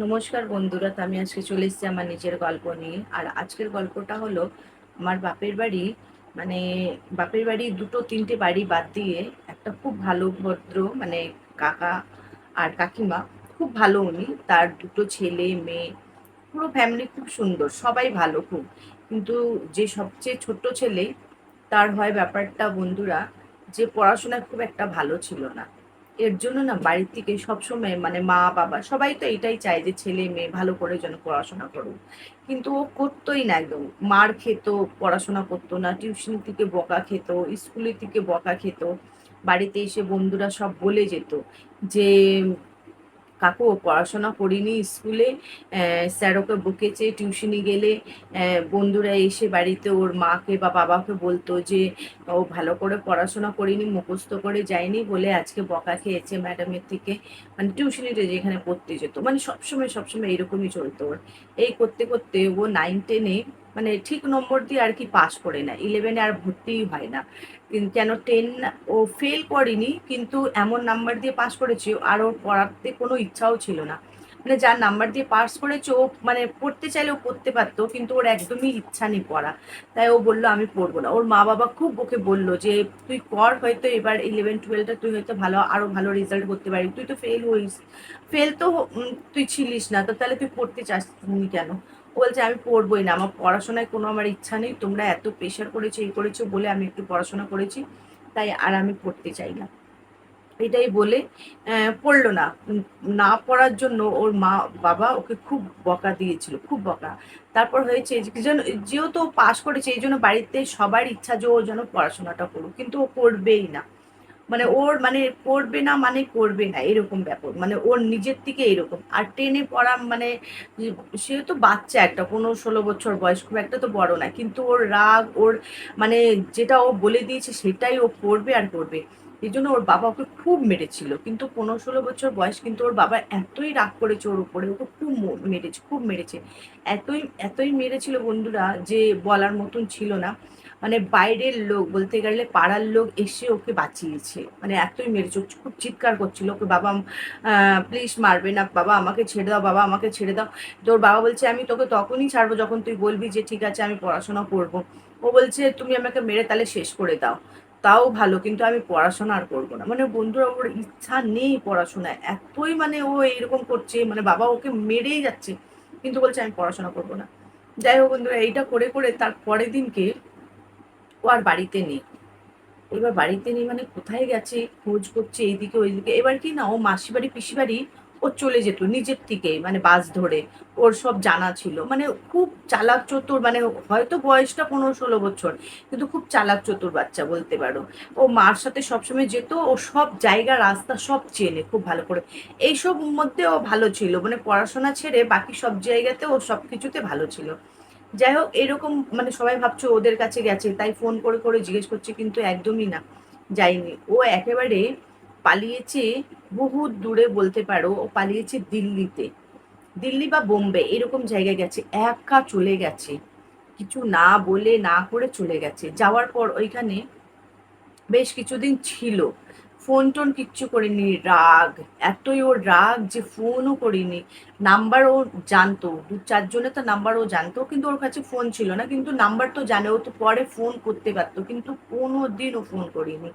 নমস্কার বন্ধুরা আমি আজকে চলে এসেছি আমার নিজের গল্প নিয়ে। আর আজকের গল্পটা হলো আমার বাপের বাড়ি মানে বাপের বাড়ি দুটো তিনটে বাড়ি বাদ দিয়ে একটা খুব ভালো ভদ্র মানে কাকা আর কাকিমা, খুব ভালো উনি। তার দুটো ছেলে, মেয়ে, পুরো ফ্যামিলি খুব সুন্দর, সবাই ভালো খুব। কিন্তু যে সবচেয়ে ছোট ছেলে, তার হয় ব্যাপারটা বন্ধুরা, যে পড়াশোনায় খুব একটা ভালো ছিল না। এর জন্য না বাড়ির থেকে সবসময় মানে মা, বাবা সবাই তো এটাই চায় যে ছেলে, মেয়ে ভালো করে যেন পড়াশোনা করুক। কিন্তু ও করতোই না একদম। মার খেত, পড়াশোনা করতো না, টিউশন থেকে বকা খেত, স্কুলের থেকে বকা খেত, বাড়িতে এসে বন্ধুরা সব বলে যেত যে কাকু পড়াশোনা করিনি স্কুলে স্যার ওকে বকেছে টিউশনি গেলে বন্ধুরা এসে বাড়িতে ওর মাকে বা বাবাকে বলতো যে, ও ভালো করে পড়াশোনা করিনি, মুখস্থ করে যায়নি বলে আজকে বকা খেয়েছে ম্যাডামের থেকে। মানে টিউশনিতে যেখানে পড়তে যেত। মানে সবসময় সবসময় এরকমই চলতো ওর। এই করতে করতে ও নাইন টেনে মানে ঠিক নম্বর দিয়ে আর কি পাশ করে না ইলেভেনে আর ভর্তিই হয় না। কেন টেন ও ফেল করেনি, কিন্তু এমন নাম্বার দিয়ে পাশ করেছে, আর ওর পড়াতে কোনো ইচ্ছাও ছিল না। মানে যার নাম্বার দিয়ে পাস করেছে, ও মানে পড়তে চাইলে ও পড়তে পারতো, কিন্তু ওর একদমই ইচ্ছা নেই পড়া। তাই ও বলল, আমি পড়ব না। ওর মা বাবা খুব ওকে বলল যে, তুই কর হয়তো এবার ইলেভেন টুয়েলভটা তুই হয়তো ভালো, আরও ভালো রেজাল্ট করতে পারবি তুই তো ফেল হইস। ফেল তো তুই ছিলিস না, তো তাহলে তুই পড়তে চাস কেন? বলছে, আমি পড়বোই না, আমার পড়াশোনায় কোনো আমার ইচ্ছা নেই, তোমরা এত প্রেশার করেছ, এই করেছ বলে আমি একটু পড়াশোনা করেছি, তাই আর আমি পড়তে চাই না। এটাই বলে পড়ল না। না পড়ার জন্য ওর মা, বাবা ওকে খুব বকা দিয়েছিল, খুব বকা। তারপর হয়েছে যেন, যেহেতু পাশ করেছে, এই জন্য বাড়িতে সবার ইচ্ছা যে ও যেন পড়াশোনাটা করুক, কিন্তু ও করবেই না। মানে ওর মানে পড়বে না মানে করবে না, এরকম ব্যাপার। মানে ওর নিজের থেকে এরকম। আর টেনে পড়া মানে সে তো বাচ্চা একটা পনেরো ষোলো বছর বয়স খুব একটা তো বড় না। কিন্তু ওর রাগ, ওর মানে যেটা ও বলে দিয়েছে সেটাই ও করবে আর করবে। এই জন্য ওর বাবা ওকে খুব মেরেছিল। কিন্তু পনেরো ষোলো বছর বয়স কিন্তু ওর বাবা এতই রাগ করেছে ওর উপরে, ওকে খুব মেরেছে খুব মেরেছে। এতই এতই মেরেছিল বন্ধুরা যে বলার মতন ছিল না। মানে বাইরের লোক বলতে গেলে পাড়ার লোক এসে ওকে বাঁচিয়েছে। মানে এতই মেরেছে, ও খুব চিৎকার করছিল ওকে, বাবা প্লিজ মারবে না, বাবা, আমাকে ছেড়ে দাও, বাবা, আমাকে ছেড়ে দাও। তোর বাবা বলছে, আমি তোকে তখনই ছাড়বো যখন তুই বলবি যে, ঠিক আছে, আমি পড়াশোনা করব। ও বলছে, তুমি আমাকে মেরে তাহলে শেষ করে দাও। তাও ভালো, কিন্তু আমি পড়াশোনা আর করব না। মানে বন্ধুরা, ওর ইচ্ছা নেই পড়াশোনায়। এতই মানে ও এরকম করছে মানে বাবা ওকে মেরেই যাচ্ছে, কিন্তু বলছে, আমি পড়াশোনা করব না। যাই হোক বন্ধুরা, এইটা করে করে তার পরের দিনকে ও আর বাড়িতে নেই। এবার বাড়িতে নেই মানে কোথায় গেছে? খোঁজ করছে এইদিকে ওইদিকে। এবার কি না, ও মাসি বাড়ি পিসি বাড়ি ও চলে যেত নিজের থেকে মানে বাস ধরে। ওর সব জানা ছিল। মানে খুব চালাক চতুর মানে হয়তো বয়সটা পনেরো ষোলো বছর, কিন্তু খুব চালাক চতুর বাচ্চা বলতে পারো। ও মার সাথে সবসময় যেত, ও সব জায়গা, রাস্তা সব চেনে খুব ভালো করে। এইসব মধ্যে ও ভালো ছিল। মানে পড়াশোনা ছেড়ে বাকি সব জায়গাতে ও সব কিছুতে ভালো ছিল। যাই হোক এরকম মানে সবাই ভাবছ ওদের কাছে গেছে, তাই ফোন করে করে জিজ্ঞেস করছে, কিন্তু একদমই না, যায়নি। ও একেবারে পালিয়েছে বহু দূরে বলতে পারো, ও পালিয়েছে দিল্লিতে। দিল্লি বা বোম্বে, এরকম জায়গায় গেছে, একা চলে গেছে, কিছু না বলে না করে চলে গেছে। যাওয়ার পর ওইখানে বেশ কিছুদিন ছিল। ফোন টোন কিচ্ছু করিনি, রাগ, এতই ওর রাগ যে ফোনও করিনি। নাম্বার ও জানতো, দু চারজনে তো নাম্বার ও জানতো, কিন্তু ওর কাছে ফোন ছিল না, কিন্তু নাম্বার তো জানে, ও তো পরে ফোন করতে পারতো, কিন্তু কোনো দিন ও ফোন করিনি।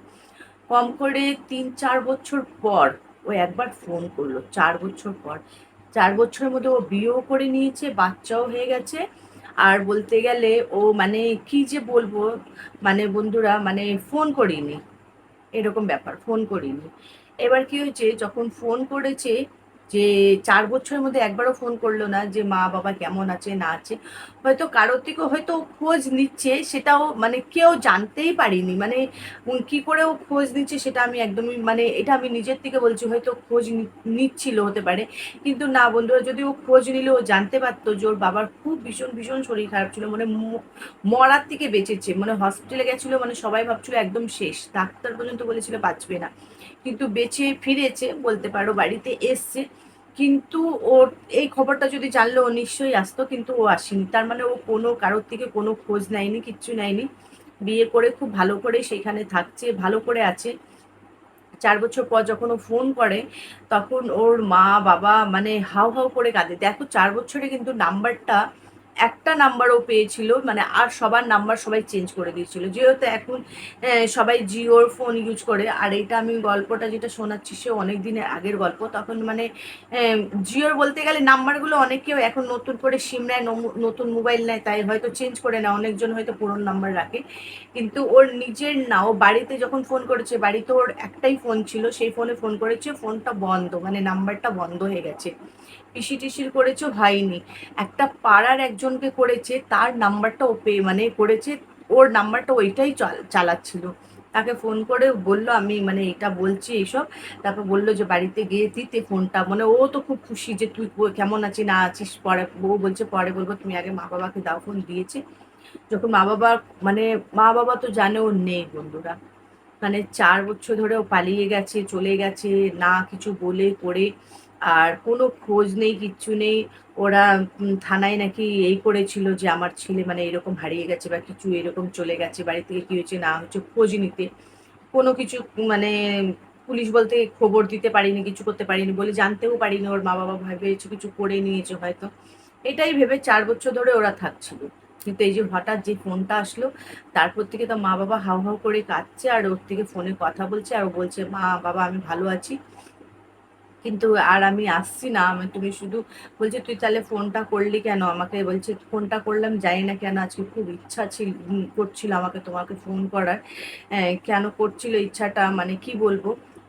কম করে তিন চার বছর পর ও একবার ফোন করল, চার বছর পর। চার বছরের মধ্যে ও বিয়েও করে নিয়েছে, বাচ্চাও হয়ে গেছে। আর বলতে গেলে ও মানে কি যে বলব মানে বন্ধুরা মানে ফোন করিনি। এরকম ব্যাপার ফোন করিনি। এবার কি হয়েছে যখন ফোন করেছে যে চার বছরের মধ্যে একবারও ফোন করল না যে মা বাবা কেমন আছে, না আছে। হয়তো কারোর থেকে হয়তো খোঁজ নিচ্ছে, সেটাও মানে কেউ জানতেই পারিনি। মানে কি করে ও খোঁজ নিচ্ছে সেটা আমি একদমই মানে এটা আমি নিজের থেকে বলছি, হয়তো খোঁজ নিচ্ছিল হতে পারে। কিন্তু না বন্ধুরা, যদি ও খোঁজ নিলে ও জানতে পারতো যে ওর বাবার খুব ভীষণ ভীষণ শরীর খারাপ ছিল মানে মরার থেকে বেঁচেছে। মানে হসপিটালে গেছিল মানে সবাই ভাবছিল একদম শেষ। ডাক্তার পর্যন্ত বলেছিল বাঁচবে না। কিন্তু বেঁচে ফিরেছে, বলতে পারো বাড়িতে এসছে। কিন্তু ওর এই খবরটা যদি জানলো, ও নিশ্চয়ই আসতো, কিন্তু ও আসেনি। তার মানে ও কোনো কারোর থেকে কোনো খোঁজ নেয়নি, কিচ্ছু নেয়নি। বিয়ে করে খুব ভালো করে সেখানে থাকছে, ভালো করে আছে। চার বছর পর যখন ও ফোন করে, তখন ওর মা, বাবা মানে হাউ হাউ করে কাঁদে। দেখো, চার বছরে কিন্তু নাম্বারটা একটা নাম্বারও পেয়েছিল মানে আর সবার নাম্বার সবাই চেঞ্জ করে দিয়েছিল। যেহেতু এখন সবাই জিওর ফোন ইউজ করে, আর এটা আমি গল্পটা যেটা শোনাচ্ছি, সে অনেক দিনের আগের গল্প। তখন মানে জিওর বলতে গেলে নাম্বারগুলো অনেকেও এখন নতুন করে সিম নেয় নতুন মোবাইল নেয়, তাই হয়তো চেঞ্জ করে নেয়, অনেকজন হয়তো পুরনো নাম্বার রাখে। কিন্তু ওর নিজের না, ও বাড়িতে যখন ফোন করেছে, বাড়িতে ওর একটাই ফোন ছিল, সেই ফোনে ফোন করেছে ফোনটা বন্ধ মানে নাম্বারটা বন্ধ হয়ে গেছে। পিসি টিসির করেছে, হয়নি। একটা পাড়ার একজনকে করেছে, তার নাম্বারটা ও পে মানে করেছে, ওর নাম্বারটা ওইটাই চালাচ্ছিল। তাকে ফোন করে বলল, আমি মানে এটা বলছি এইসব। তারপর বলল যে, বাড়িতে গিয়ে দিতে ফোনটা। মানে ও তো খুব খুশি যে, তুই কেমন আছিস, না আছিস? পরে বউ বলছে, পরে বলব, তুমি আগে মা বাবাকে দাও, ফোন দিয়েছে। যখন মা বাবা মানে মা বাবা তো জানে ও নেই বন্ধুরা। মানে চার বছর ধরে ও পালিয়ে গেছে, চলে গেছে, না কিছু বলে, করে আর কোনো খোঁজ নেই, কিচ্ছু নেই। ওরা থানায় নাকি এই করেছিল যে আমার ছেলে মানে এরকম হারিয়ে গেছে বা কিছু এরকম চলে গেছে, বাড়ি থেকে কি হয়েছে না হচ্ছে খোঁজ নিতে। কোনো কিছু মানে পুলিশ বলতে খবর দিতে পারিনি, কিছু করতে পারিনি বলে জানতেও পারিনি। ওর মা বাবা ভেবেছে কিছু করে নিয়েছে হয়তো। এটাই ভেবে চার বছর ধরে ওরা থাকছিল। কিন্তু এই যে হঠাৎ যে ফোনটা আসলো, তারপর থেকে তো মা বাবা হাউ হাউ করে কাঁদছে আর ওর থেকে ফোনে কথা বলছে আর ও বলছে, মা, বাবা, আমি ভালো আছি। কিন্তু আর আমি আসছি না, আমি তুমি শুধু বলছে, তুই তাহলে ফোনটা করলি কেন? আমাকে বলছে, ফোনটা করলাম, জানি না কেন, আজকে খুব ইচ্ছা ছিল করছিল আমাকে তোমাকে ফোন করার। কেন করছিল ইচ্ছাটা মানে কি বলব?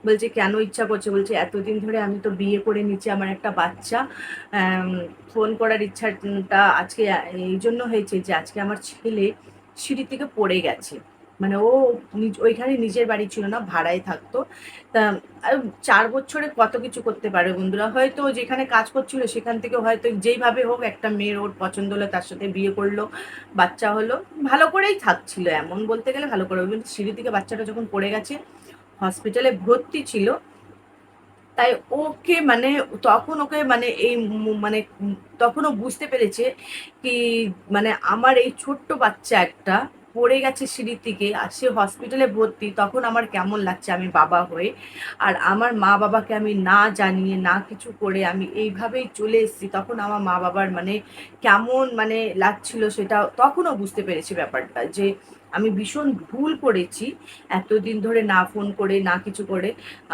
বলছে, কেন ইচ্ছা করছে? বলছে, এতদিন ধরে আমি তো বিয়ে করে নিচ্ছি আমার একটা বাচ্চা। ফোন করার ইচ্ছাটা আজকে, এই জন্য হয়েছে যে, আজকে আমার ছেলে সিঁড়ি থেকে পড়ে গেছে। মানে ও ওইখানে নিজের বাড়ি ছিল না, ভাড়ায় থাকতো। তা চার বছরে কত কিছু করতে পারে বন্ধুরা? হয়তো যেখানে কাজ করছিল সেখান থেকে হয়তো যেইভাবে হোক একটা মেয়ের ওর পছন্দ হলো, তার সাথে বিয়ে করল, বাচ্চা হলো। ভালো করেই থাকছিল, এমন বলতে গেলে ভালো করে। সিঁড়ি থেকে বাচ্চাটা যখন পড়ে গেছে, হসপিটালে ভর্তি ছিল, তাই ওকে মানে তখন ওকে মানে এই মানে তখন ও বুঝতে পেরেছে কি মানে আমার এই ছোট্ট বাচ্চা একটা পড়ে গেছে সিঁড়ির থেকে আর সে হসপিটালে ভর্তি, তখন আমার কেমন লাগছে আমি বাবা হয়ে। আর আমার মা বাবাকে আমি না জানিয়ে, না কিছু করে আমি এইভাবেই চলে এসেছি। তখন আমার মা বাবার মানে কেমন মানে লাগছিল সেটা তখনও বুঝতে পেরেছি ব্যাপারটা যে আমি ভীষণ ভুল করেছি। এতদিন ধরে না ফোন করে, না কিছু করে।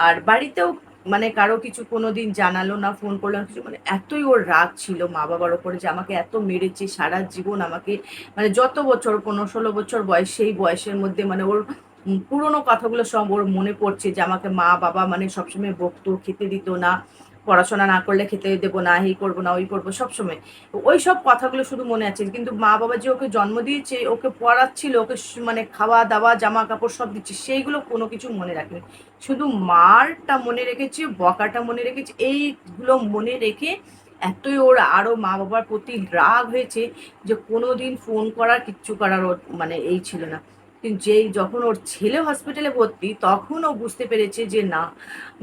আর বাড়িতেও মানে কারও কিছু কোনো দিন জানালো না ফোন করল না, কিছু মানে এতই ওর রাগ ছিল মা বাবার ওপরে যে আমাকে এত মেরেছে, সারা জীবন আমাকে মানে যত বছর, পনেরো ষোলো বছর বয়স, সেই বয়সের মধ্যে মানে ওর পুরনো কথাগুলো সব ওর মনে পড়ছে যে আমাকে মা বাবা মানে সবসময় বকতো, খেতে দিত না। পড়াশোনা না করলে খেতে দেবো না, এই করব না, ওই করব সবসময় ওই সব কথাগুলো শুধু মনে আছে। কিন্তু মা বাবা যে ওকে জন্ম দিয়েছে, ওকে পড়াচ্ছিল, ওকে মানে খাওয়া দাওয়া, জামা কাপড় সব দিচ্ছে, সেইগুলো কোনো কিছু মনে রাখেনি। শুধু মারটা মনে রেখেছে, বকাটা মনে রেখেছে, এইগুলো মনে রেখে এতই ওর আরও মা বাবার প্রতি রাগ হয়েছে যে কোনো দিন ফোন করার কিচ্ছু করার ওর মানে এই ছিল না। কিন্তু যেই যখন ওর ছেলে হসপিটালে ভর্তি, তখন ও বুঝতে পেরেছে যে না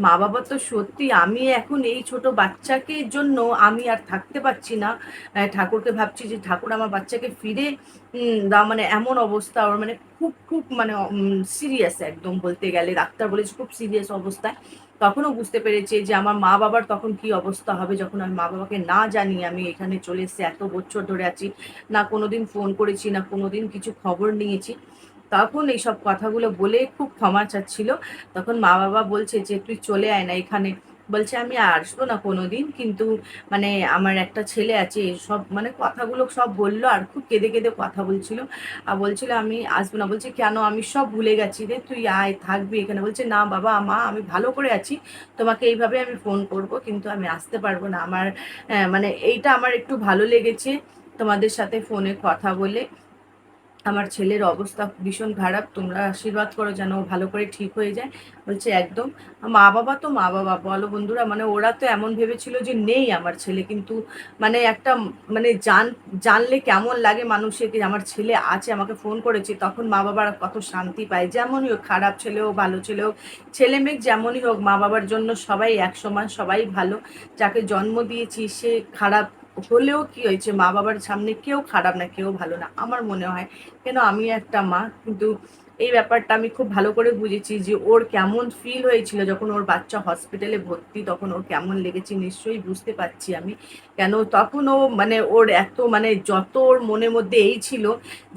মা বাবা তো সত্যি আমি এখন এই ছোট বাচ্চাকে জন্য আমি আর থাকতে পারছি না। ঠাকুরকে ভাবছি যে ঠাকুর আমার বাচ্চাকে ফিরে মানে এমন অবস্থা, ওর মানে খুব খুব মানে সিরিয়াস একদম বলতে গেলে। ডাক্তার বলেছে খুব সিরিয়াস অবস্থায়। তখনও বুঝতে পেরেছে যে আমার মা বাবার তখন কি অবস্থা হবে যখন আমি মা বাবাকে না জানি আমি এখানে চলে এসেছি, এত বছর ধরে আছি, না কোনোদিন ফোন করেছি, না কোনোদিন কিছু খবর নিয়েছি। তখন এইসব কথাগুলো বলে খুব ক্ষমা চাচ্ছিল। তখন মা বাবা বলছে যে তুই চলে আয় না এখানে। বলছে আমি আসব না কোনোদিন। কিন্তু মানে আমার একটা ছেলে আছে সব মানে কথাগুলো সব বলল আর খুব কেঁদে কেঁদে কথা বলছিল। আর বলছিল আমি আসব না। বলছে কেন? আমি সব ভুলে গেছি রে। তুই আয় থাকবি এখানে। বলছে না বাবা মা আমি ভালো করে আছি। তোমাকে এইভাবে আমি ফোন করব কিন্তু আমি আসতে পারব না। আমার আহ, মানে এইটা আমার একটু ভালো লেগেছে তোমাদের সাথে ফোনে কথা বলে। আমার ছেলের অবস্থা ভীষণ খারাপ, তোমরা আশীর্বাদ করো যেন ও ভালো করে ঠিক হয়ে যায়। বলছে, একদম। মা বাবা তো মা বাবা, বলো বন্ধুরা মানে ওরা তো এমন ভেবেছিল যে নেই আমার ছেলে, কিন্তু মানে একটা মানে জান, জানলে কেমন লাগে মানুষের কি আমার ছেলে আছে, আমাকে ফোন করেছে, তখন মা বাবার কত শান্তি পায়। যেমনই হোক, খারাপ ছেলে হোক, ভালো ছেলে হোক, ছেলে মেয়ে যেমনই হোক, মা বাবার জন্য সবাই এক সমান, সবাই ভালো। যাকে জন্ম দিয়েছি সে খারাপ হলেও কি হয়েছে মা বাবার সামনে কেউ খারাপ না, কেউ ভালো না। আমার মনে হয়, কেন আমি একটা মা, কিন্তু এই ব্যাপারটা আমি খুব ভালো করে বুঝেছি যে ওর কেমন ফিল হয়েছিল যখন ওর বাচ্চা হসপিটালে ভর্তি, তখন ওর কেমন লেগেছে নিশ্চয়ই বুঝতে পারছি আমি। কেন? তখন ও মানে ওর এত মানে যত ওর মনের মধ্যে এই ছিল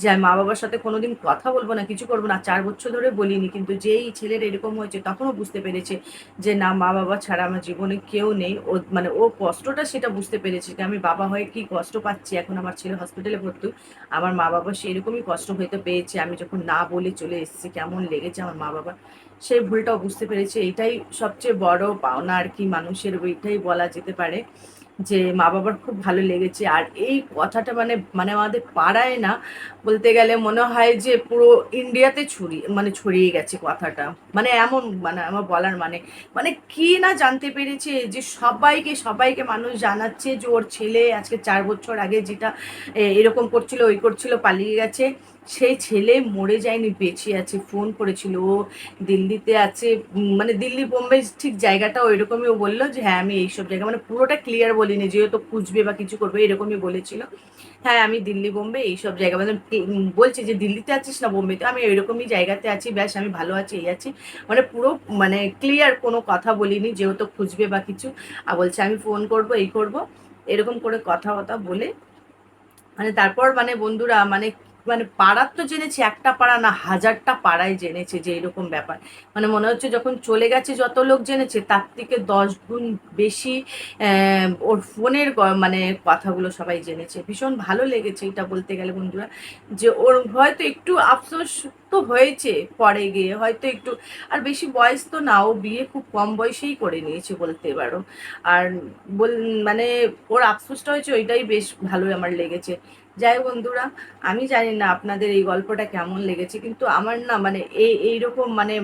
যে মা বাবার সাথে কোনোদিন কথা বলব না, কিছু করব না, চার বছর ধরে বলিনি, কিন্তু যেই ছেলের এরকম হয়েছে, তখনও বুঝতে পেরেছে যে না মা বাবা ছাড়া আমার জীবনে কেউ নেই। ও মানে ও কষ্টটা সেটা বুঝতে পেরেছে যে আমি বাবা হয়ে কি কষ্ট পাচ্ছি। এখন আমার ছেলে হসপিটালে ভর্তি, আমার মা বাবা সেরকমই কষ্ট হইতে পেয়েছে। আমি যখন না বলে চলে এসেছি, কেমন লেগেছে আমার মা বাবা সেই ভুলটাও বুঝতে পেরেছে। এটাই সবচেয়ে বড় পাওনা আর কি মানুষের ওইটাই বলা যেতে পারে যে মা বাবার খুব ভালো লেগেছে। আর এই কথাটা মানে মানে আমাদের পাড়ায় না, বলতে গেলে মনে হয় যে পুরো ইন্ডিয়াতে ছড়িয়ে মানে ছড়িয়ে গেছে কথাটা। মানে এমন মানে আমার বলার মানে মানে কি না জানতে পেরেছে যে সবাইকে সবাইকে মানুষ জানাচ্ছে যে ওর ছেলে আজকে চার বছর আগে যেটা এরকম করছিল, ওই করছিল, পালিয়ে গেছে। সেই ছেলে মরে যায়নি, বেঁচে আছে, ফোন করেছিল। ও দিল্লিতে আছে মানে দিল্লি বোম্বে ঠিক জায়গাটা ওই রকমই ও বলল যে হ্যাঁ আমি এইসব জায়গা মানে পুরোটা ক্লিয়ার বলিনি, যেহেতু খুঁজবে বা কিছু করবে এরকমই বলেছিল। হ্যাঁ আমি দিল্লি, বোম্বে এইসব জায়গা মানে বলছে যে, দিল্লিতে আছিস না, বোম্বেতে? আমি ওইরকমই জায়গাতে আছি, ব্যাস, আমি ভালো আছি, এই আছি। মানে পুরো মানে ক্লিয়ার কোনো কথা বলিনি, যেহেতু খুঁজবে বা কিছু। আর বলছে, আমি ফোন করব, এই করব। এরকম করে কথা কথা বলে। মানে তারপর মানে বন্ধুরা মানে মানে পাড়ার তো জেনেছে, একটা পাড়া না হাজারটা পাড়ায় জেনেছে যে এরকম ব্যাপার। মানে মনে হচ্ছে যখন চলে গেছে যত লোক জেনেছে, তার থেকে দশ গুণ বেশি ওর ফোনের মানে কথাগুলো সবাই জেনেছে। ভীষণ ভালো লেগেছে এটা বলতে গেলে বন্ধুরা। যে ওর হয়তো একটু আফসোস তো হয়েছে পরে গিয়ে, হয়তো একটু, আর বেশি বয়স তো না, ও বিয়ে খুব কম বয়সেই করে নিয়েছে বলতে পারো। আর বল মানে ওর আফসোসটা হয়েছে ওইটাই বেশ ভালোই আমার লেগেছে। যাই বন্ধুরা, আমি জানি না আপনাদের এই গল্পটা কেমন লেগেছে, কিন্তু আমার না মানে এই, এইরকম মানে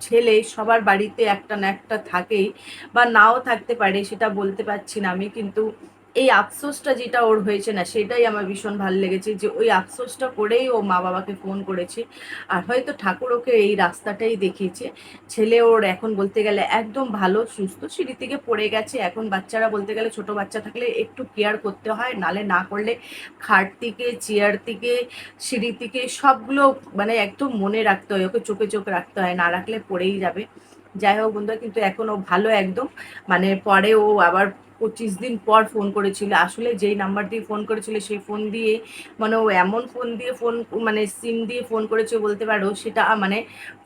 ছেলে সবার বাড়িতে একটা না একটা থাকেই বা নাও থাকতে পারে, সেটা বলতে পারছি না আমি, কিন্তু এই আফসোসটা যেটা ওর হয়েছে না, সেটাই আমার ভীষণ ভালো লেগেছে যে ওই আফসোসটা করেই ও মা বাবাকে ফোন করেছে। আর হয়তো ঠাকুর ওকে এই রাস্তাটাই দেখিয়েছে। ছেলে ওর এখন বলতে গেলে একদম ভালো, সুস্থ, সিঁড়ি থেকে পড়ে গেছে। এখন বাচ্চারা বলতে গেলে ছোট বাচ্চা থাকলে একটু কেয়ার করতে হয়, নালে না করলে খাট থেকে, চেয়ার থেকে, সিঁড়ি থেকে সবগুলো মানে একদম মনে রাখতে হয়, ওকে চোখে চোখ রাখতে হয়, না রাখলে পড়েই যাবে। যাই হোক বন্ধুরা, কিন্তু এখন ও ভালো একদম। মানে পরে ও আবার পঁচিশ দিন পর ফোন করেছিল। আসলে যেই নাম্বার দিয়ে ফোন করেছিল, সেই ফোন দিয়ে মানে ও এমন ফোন দিয়ে ফোন মানে সিম দিয়ে ফোন করেছে বলতে পারো, সেটা মানে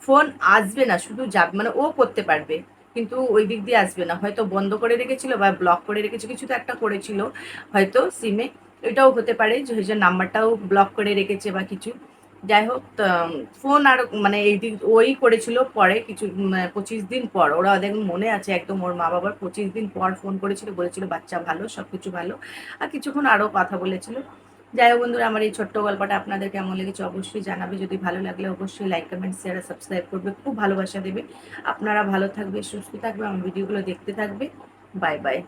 ফোন আসবে না, শুধু যাবে মানে ও করতে পারবে, কিন্তু ওই দিক দিয়ে আসবে না। হয়তো বন্ধ করে রেখেছিল বা ব্লক করে রেখেছে, কিছু তো একটা করেছিল, হয়তো সিমে এটাও হতে পারে যে নাম্বারটাও ব্লক করে রেখেছে বা কিছু। যাই হোক ফোন আর মানে এই দিক, ওই করেছিল পরে কিছু পঁচিশ দিন পর। ওরা দেখুন মনে আছে একদম ওর মা বাবার পঁচিশ দিন পর ফোন করেছিল, বলেছিল বাচ্চা ভালো সব কিছু ভালো। আর কিছুক্ষণ আরও কথা বলেছিল। যাই হোক বন্ধুরা, আমার এই ছোট্ট গল্পটা আপনাদের কেমন লেগেছে অবশ্যই জানাবে। যদি ভালো লাগলে অবশ্যই লাইক কমেন্ট শেয়ার আর সাবস্ক্রাইব করবে। খুব ভালোবাসা দেবে। আপনারা ভালো থাকবে, সুস্থ থাকবে, আমার ভিডিওগুলো দেখতে থাকবে। Bye bye